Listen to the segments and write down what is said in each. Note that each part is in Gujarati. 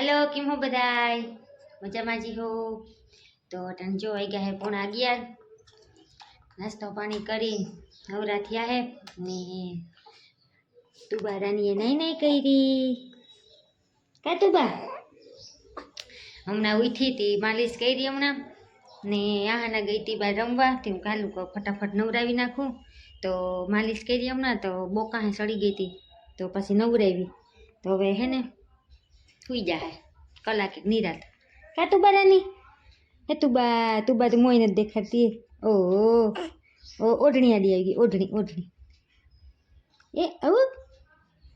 હેલો કેમ હો બધાય? મજામાં જી હો? તો તને જો આવી ગયા હે પોણા અગિયાર. નાસ્તો પાણી કરી નવરા થયા હે ને તુબા રાનીએ નહીં નહીં કરી. કા તુબા? હમણાં ઉઠી હતી માલિશ કરી હમણાં. ને આહાના ગઈ હતી બહાર રમવા, તે હું કાલું કહું ફટાફટ નવરાવી નાખું. તો માલિશ કરી હમણાં, તો બોકાહે સડી ગઈ હતી તો પછી નવરાવી. તો હવે હે ને સુઈ જાય કલાક એક નિરાત કા તું બારાની હે તું બા તું બા તો મોઈ નથી દેખાતી ઓ ઓ ઓઢણી આડી આવી ગઈ ઓઢણી ઓઢણી એ આવું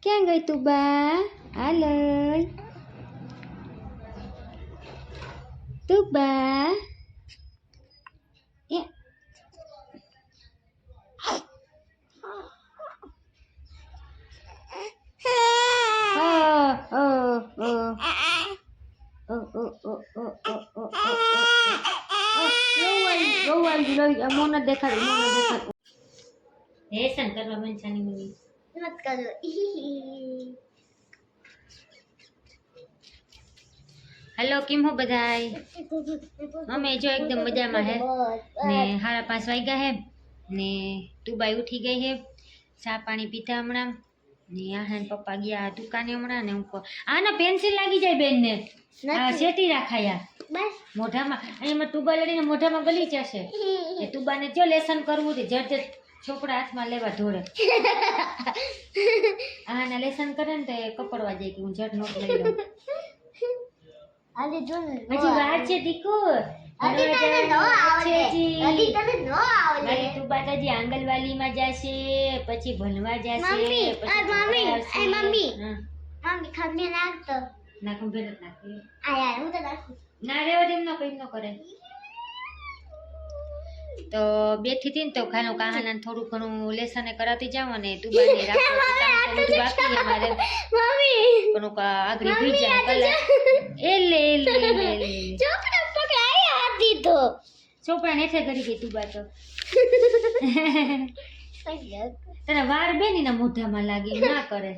ક્યાં ગઈ તું બા હાલ તું રોવાઈ રોઈ આ મોને દેખાડ મોને દેખાડ હેસન કરવા મન સાની મની મત કરો હેલો કેમ હો બધાય અમે જો એકદમ મજામાં હે ને સાડા પાંચ વાગ્યા હે ને તુબાઈ ઉઠી ગઈ હે ચા પાણી પીધા હમણાં ને આ હે ને પપ્પા ગયા દુકાને હમણાં ને હું કહું, આના પેન્સિલ લાગી જાય બેન ને આ શેટી રાખાયા બસ. મોઢામાં અહીંયા ટુબા લડીને મોઢામાં ગલી જશે. એ ટુબાને જો લેસન કરવું છે જડ છોકરા હાથમાં લેવા ધોળે આના લેસન કરે ને તો એ કપડવા જાય કે હું જડ નોટ લઈ લઉં. આજે જો હજી વાર છે દીકુ. આંગણવાડીમાં જશે પછી ભણવા જશે મમ્મી, મમ્મી, મમ્મી. હા, નાખતો ના ખંભેર નાખી. આ યાર હું તો નાખું. ના રેવા દે એમ ન કઈ ન કરે. તો બેઠી હતી ને તો ખાનું કાહાના થોડું ઘણું લેસને કરાતી જાવ અને તું બાને રાખો તો કામ તો બાકી છે મારે મમ્મી પણ કા- આગળ ભી જાય કલાક. એ લે લે લે, ચોપડા પકડાઈ હાથ દીધો. ચોપડા નેઠે કરી ગઈ તું બા તો તને વાર બેની ના મોઢામાં લાગે ના કરે.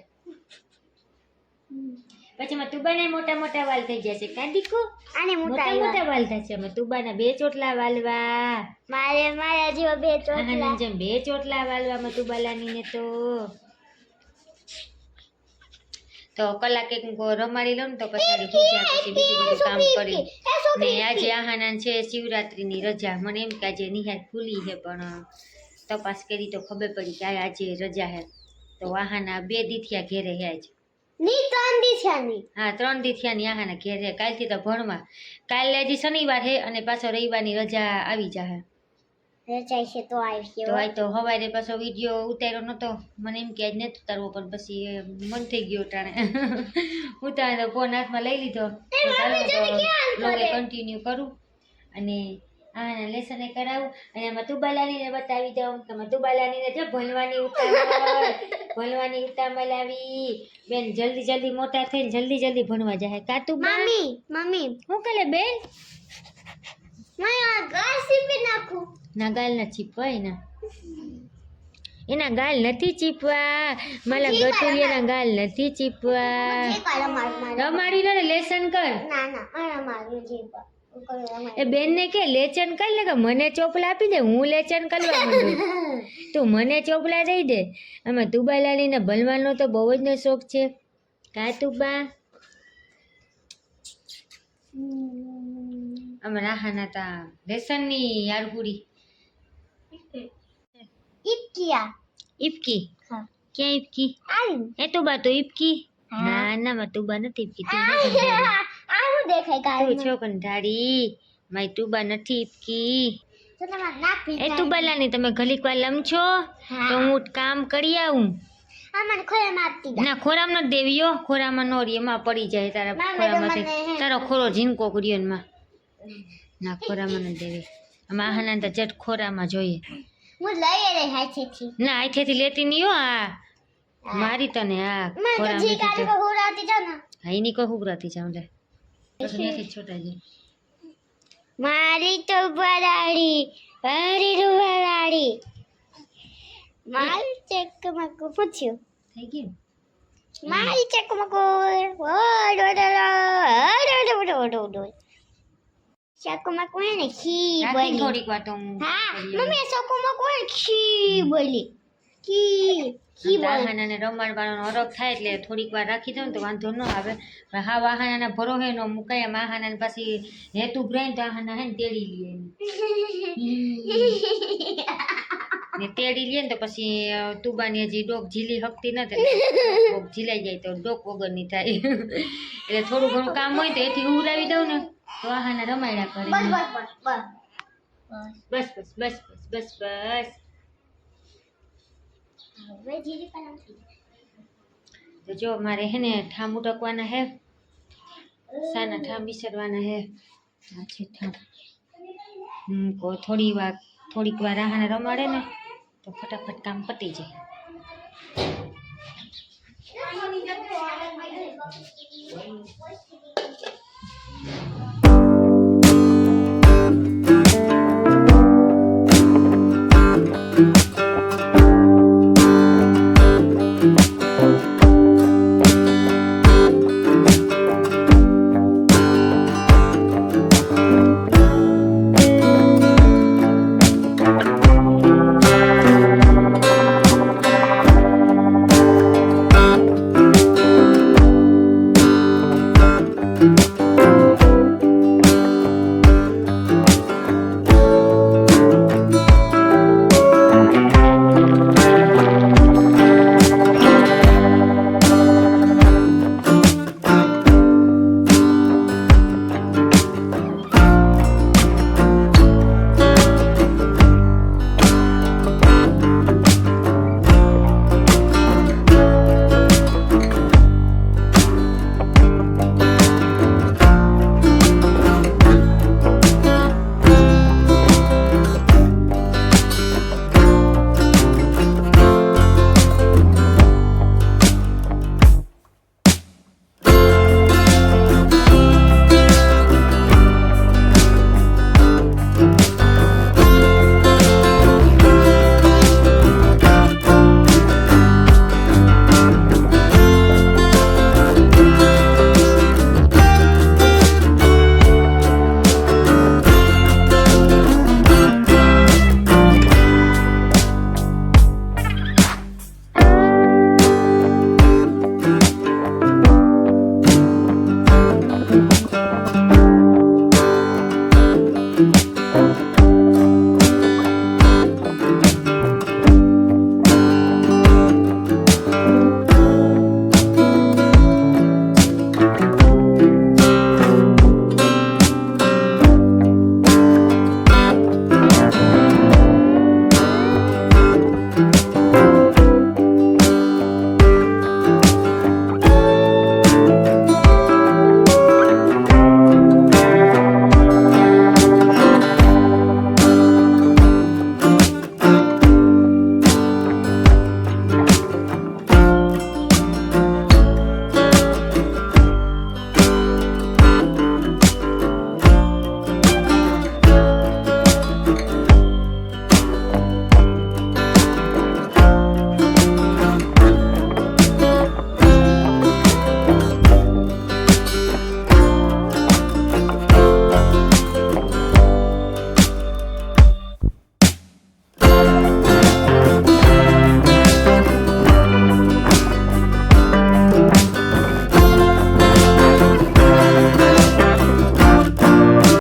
પછી માં તુબાને મોટા મોટા વાલ થઈ જશે. કાંડીકો આને મોટા મોટા વાલ. થશે. અમે તુબાના બે ચોટલા વાલવા. મારે મારે જેવા બે ચોટલા. જેમ બે ચોટલા વાલવા માં તુબાલાની ને તો. તો કલાક એક રમાડી લઉં તો પછાડી પૂજા પછી બીજું બધું કામ કરી. ને આજે આહાના છે શિવરાત્રીની રજા. મને એમ કે આજે નિહાર ખુલી છે પણ તપાસ કરી તો ખબર પડી કે આજે રજા હે તો વાહાના બે દીથિયા ઘેરે હે આજ ની ત્રણ દિશાની. હા ત્રણ દીથિયાની આહાના ઘેર હે કાલથી તો ભણવા. કાલે હજી શનિવાર હે અને પાછો રવિવારની રજા આવી જાહે. રચાઈ છે તો આવી તો આજ તો હવારે પાછો વીડિયો ઉતાર્યો નતો. મને એમ કે આજ નથી ઉતારવો પણ પછી મન થઈ ગયું ટાણે ઉતારે તો ફોન હાથમાં લઈ લીધો. કન્ટિન્યુ કરું. અને આના લેસન એ કરાવું. અને મધુબાલાની ને બતાવી દઉં કે મધુબાલાની ને જો ભણવાની ઉતાવળ ભણવાની ઉતાવળ આવી. બેન જલ્દી જલ્દી મોટા થઈને જલ્દી જલ્દી ભણવા જાય. કા તું મમ્મી મમ્મી. હું કલે બેન? મેં આ ઘાસ સીપી નાખું. ના ગાલ ના ચીપાય ના. એના ગાલ નથી ચીપવા. મારા ગટુરિયાના ગાલ નથી ચીપવા. માર માર. રમાડી લો લેસન કર. ના ના આ મારું જે એ બેનને કે લેચન કરી લે કે મને ચોપલા આપી દે હું લેચન કરવા માંડું. તું મને ચોપલા દઈ દે. આમાં તુબાલાલીને ભણવાનો તો બહુ જ નો શોખ છે. કા તુબા? અમે રાહાના તા લેસનની યારપુરી ઇપકી ક્યાં ઇપકી એ તુબા તો ઇપકી. ના ના માં તુબા નથી ઇપકી તું આ દેખાય તું છો કંટાળી મારી તુબા નથી ઈપકી. એ પીતા તુબાલાની તમે ઘલીક વાર લમછો છો તો હું કામ કરી આવું. ના ખોરામ ન દેવીઓ ખોરામાં નોરી એમાં પડી જાય તારા ખોરામાં ખોરામાંથી તારો ખોરો ઝીંકો કર્યો ને ના ખોરામાં ન દેવી. આમાં આહાના તો જટ ખોરામાં જોઈએ. હું લઈ રહી હાથેથી. ના આથેથી લેતી નહીં આ. મારી તને આ ખોરામાં હા એની કોઈ હુકરાતી જાઉં લે. મારી તો બરાડી હરી રૂવાડી મારી ચેક મકો પૂછ્યું થઈ ગયું મારી ચેક મકો ચકમાં કોને ખી બોલી થોડીક વાત હું હા મમ્મી ચકમાં કોને ખી બોલી કી બોલ. વાહનાને રમાડવાનો હરખ થાય એટલે થોડીક વાર રાખી દઉં ને તો વાંધો ન આવે. હા વાહનાના ભરોહે નો મુકાય વાહનાને પછી હેતુ ભરાય ને તો વાહના હે ને તેડી લઈએ ને તેડી લઈએ ને તો પછી તુબાની હજી ડોક ઝીલી હકતી નથી. ડોક ઝીલાઈ જાય તો ડોક વગરની થાય. એટલે થોડું ઘણું કામ હોય તો એથી ઉડાવી દઉં ને તો વાહના રમાડ્યા કરે. બસ બસ બસ બસ. બસ બસ બસ બસ બસ. તો જો મારે હે ને ઠામ ઉટકવાના હે સાના ઠામ વિસરવાના હે. આ છે ઠામ. થોડી વાર થોડીક વાર આહાને રમાડે ને તો ફટાફટ કામ પતી જાય. Thank you.